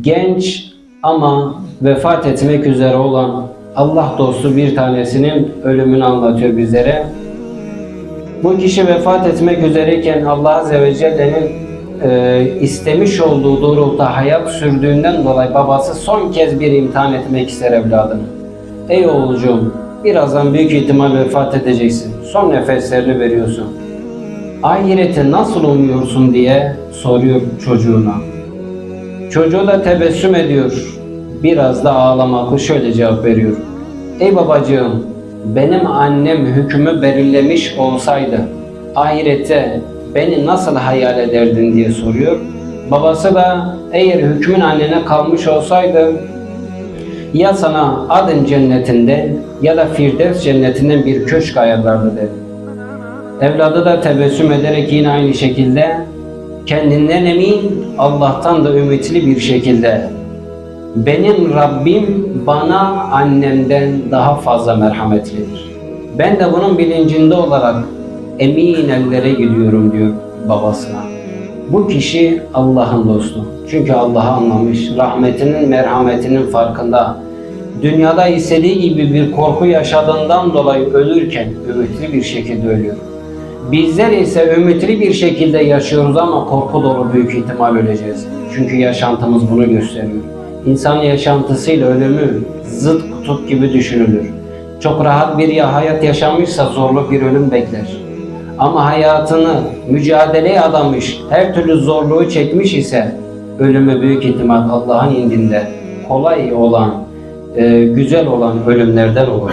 genç ama vefat etmek üzere olan Allah dostu bir tanesinin ölümünü anlatıyor bizlere. Bu kişi vefat etmek üzereyken Allah Azze ve Celle'nin e, istemiş olduğu doğrultuda hayat sürdüğünden dolayı babası son kez bir imtihan etmek ister evladını. Ey oğulcuğum, birazdan büyük ihtimal vefat edeceksin. Son nefeslerini veriyorsun. Ahireti nasıl umuyorsun diye soruyor çocuğuna. Çocuğu da tebessüm ediyor. Biraz da ağlamaklı şöyle cevap veriyor. Ey babacığım, benim annem hükmü belirlemiş olsaydı ahirette beni nasıl hayal ederdin diye soruyor. Babası da eğer hükmün annene kalmış olsaydı ya sana adın cennetinden ya da Firdevs cennetinden bir köşk ayarlardı dedi. Evladı da tebessüm ederek yine aynı şekilde kendinden emin, Allah'tan da ümitli bir şekilde benim Rabbim bana annemden daha fazla merhametlidir. Ben de bunun bilincinde olarak emin ellere gidiyorum diyor babasına. Bu kişi Allah'ın dostu. Çünkü Allah'ı anlamış, rahmetinin, merhametinin farkında. Dünyada istediği gibi bir korku yaşadığından dolayı ölürken ümitli bir şekilde ölüyor. Bizler ise ümitli bir şekilde yaşıyoruz ama korku dolu büyük ihtimal öleceğiz. Çünkü yaşantımız bunu gösteriyor. İnsan yaşantısıyla ölümü zıt kutup gibi düşünülür. Çok rahat bir ya hayat yaşamışsa zorlu bir ölüm bekler. Ama hayatını mücadeleye adamış, her türlü zorluğu çekmiş ise ölümü büyük ihtimal Allah'ın indinde kolay olan, e, güzel olan ölümlerden olur.